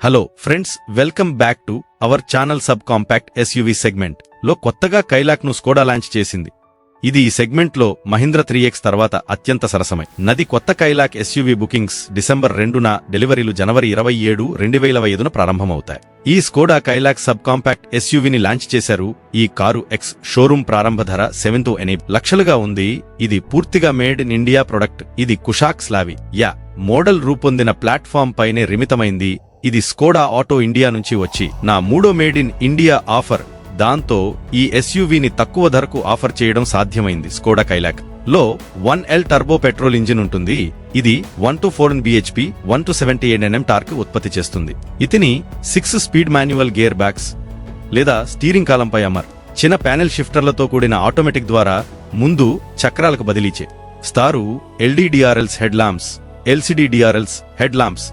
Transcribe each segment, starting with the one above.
Hello friends welcome back to our channel sub compact SUV సెగ్మెంట్లో కొత్తగా కైలాక్ను Skoda launch చేసింది. ఇది ఈ సెగ్మెంట్లో మహీంద్ర త్రీ ఎక్స్ తర్వాత అత్యంత సరసమై. నది కొత్త కైలాక్ ఎస్యూవి బుకింగ్స్ డిసెంబర్ రెండున డెలివరీలు జనవరి ఇరవై ఏడు రెండు వేల ఐదున ప్రారంభమవుతాయి. ఈ స్కోడా కైలాక్ సబ్ కాంపాక్ట్ ఎస్యూవిని లాంచ్ చేశారు ఈ కారు ఎక్స్ షోరూం ప్రారంభ ధర సెవెన్ టు ఎనీ లక్షలుగా ఉంది. ఇది పూర్తిగా మేడ్ ఇన్ ఇండియా ప్రొడక్ట్ ఇది కుషాక్ స్లావి యా మోడల్ రూపొందిన ప్లాట్ఫామ్ పైనే రిమితమైంది. ఇది స్కోడా ఆటో ఇండియా నుంచి వచ్చి నా మూడో మేడ్ ఇన్ ఇండియా ఆఫర్. దాంతో ఈ ఎస్యూవీని తక్కువ ధరకు ఆఫర్ చేయడం సాధ్యమైంది స్కోడా కైలాక్. లో one L turbo petrol engine ఉంటుంది. ఇది one two four BHP one two seventy eight Nm torque ఉత్పత్తి చేస్తుంది. ఇతిని six speed manual gear box లేదా స్టీరింగ్ కాలంపై అమర్. చిన్న ప్యానెల్ షిఫ్టర్లతో కూడిన ఆటోమేటిక్ ద్వారా ముందు చక్రాలకు బదిలీచే star LED DRLs headlamps LCD DRLs headlamps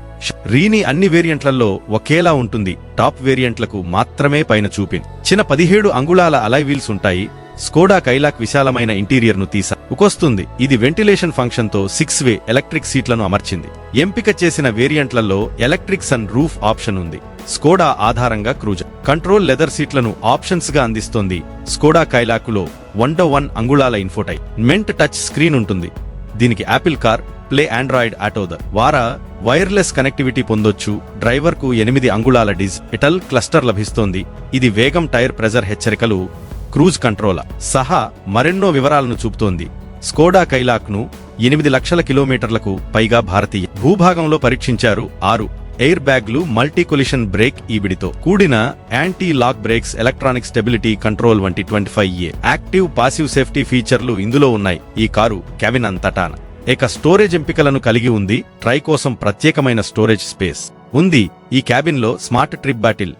రీని అన్ని వేరియంట్లలో ఒకేలా ఉంటుంది. టాప్ వేరియంట్లకు మాత్రమే పైన చూపిన్. చిన్న పదిహేడు అంగుళాల అలై వీల్స్ ఉంటాయి. స్కోడా కైలాక్ విశాలమైన ఇంటీరియర్ను తీసా. ఉకొస్తుంది. ఇది వెంటిలేషన్ ఫంక్షన్తో సిక్స్ వే ఎలక్ట్రిక్ సీట్లను అమర్చింది. ఎంపిక చేసిన వేరియంట్లలో ఎలక్ట్రిక్ సన్ రూఫ్ ఆప్షన్ ఉంది. స్కోడా ఆధారంగా క్రూజ్. కంట్రోల్ లెదర్ సీట్లను ఆప్షన్స్గా అందిస్తోంది. స్కోడా కైలాకులో వన్ డో వన్ అంగుళాల ఇన్ఫోటై. మెంట్ టచ్ స్క్రీన్ ఉంటుంది. దీనికి యాపిల్ కార్ ప్లే ఆండ్రాయిడ్ ఆటోదర్ వారా వైర్లెస్ కనెక్టివిటీ పొందొచ్చు. డ్రైవర్కు ఎనిమిది అంగుళాల డిజిటల్ క్లస్టర్ లభిస్తోంది. ఇది వేగం టైర్ ప్రెజర్ హెచ్చరికలు క్రూజ్ కంట్రోల్ సహా మరెన్నో వివరాలను చూపుతోంది. స్కోడా కైలాక్ను ఎనిమిది లక్షల కిలోమీటర్లకు పైగా భారతీయ భూభాగంలో పరీక్షించారు ఆరు. ఎయిర్ బ్యాగ్లు మల్టీ కొలిషన్ బ్రేక్ ఈవిడితో కూడిన anti lock brakes electronic stability control వంటి ట్వంటీ ఫైవ్ ఏ యాక్టివ్ పాసివ్ సేఫ్టీ ఫీచర్లు ఇందులో ఉన్నాయి. ఈ కారు కెవిన్ అంతటాన ఇక స్టోరేజ్ ఎంపికలను కలిగి ఉంది ట్రై కోసం ప్రత్యేకమైన స్టోరేజ్ స్పేస్. ఉంది ఈ క్యాబిన్లో స్మార్ట్ ట్రిప్ బాటిల్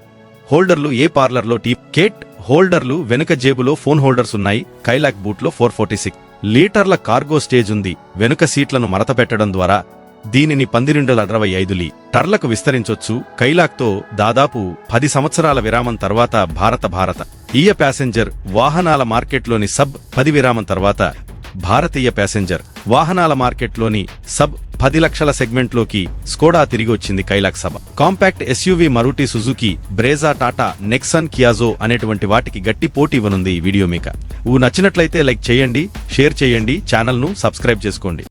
హోల్డర్లు ఏ పార్లర్లో టీ కేట్ హోల్డర్లు వెనుక జేబులో ఫోన్ హోల్డర్స్ ఉన్నాయి. కైలాక్ బూట్లో ఫోర్ ఫోర్టీ సిక్స్. లీటర్ల కార్గో స్టేజ్ ఉంది. వెనుక సీట్లను మడత పెట్టడం ద్వారా దీనిని పందిరిండుల అరవై ఐదు లీటర్లకు విస్తరించొచ్చు. కైలాక్తో దాదాపు పది సంవత్సరాల విరామం తర్వాత భారత భారత. ఈయ ప్యాసింజర్ వాహనాల మార్కెట్లోని సబ్ పది విరామం తర్వాత భారతీయ ప్యాసింజర్ వాహనాల మార్కెట్లోని సబ్ పది లక్షల సెగ్మెంట్లోకి స్కోడా తిరిగి వచ్చింది కైలాక్ సభ. Compact SUV Maruti Suzuki Brezza Tata Nexon కియాజో అనేటువంటి వాటికి గట్టి పోటీ ఇవ్వనుంది ఈ వీడియో మీక ఊ నచ్చినట్లయితే లైక్ చేయండి షేర్ చేయండి ఛానల్ను సబ్స్క్రైబ్ చేసుకోండి.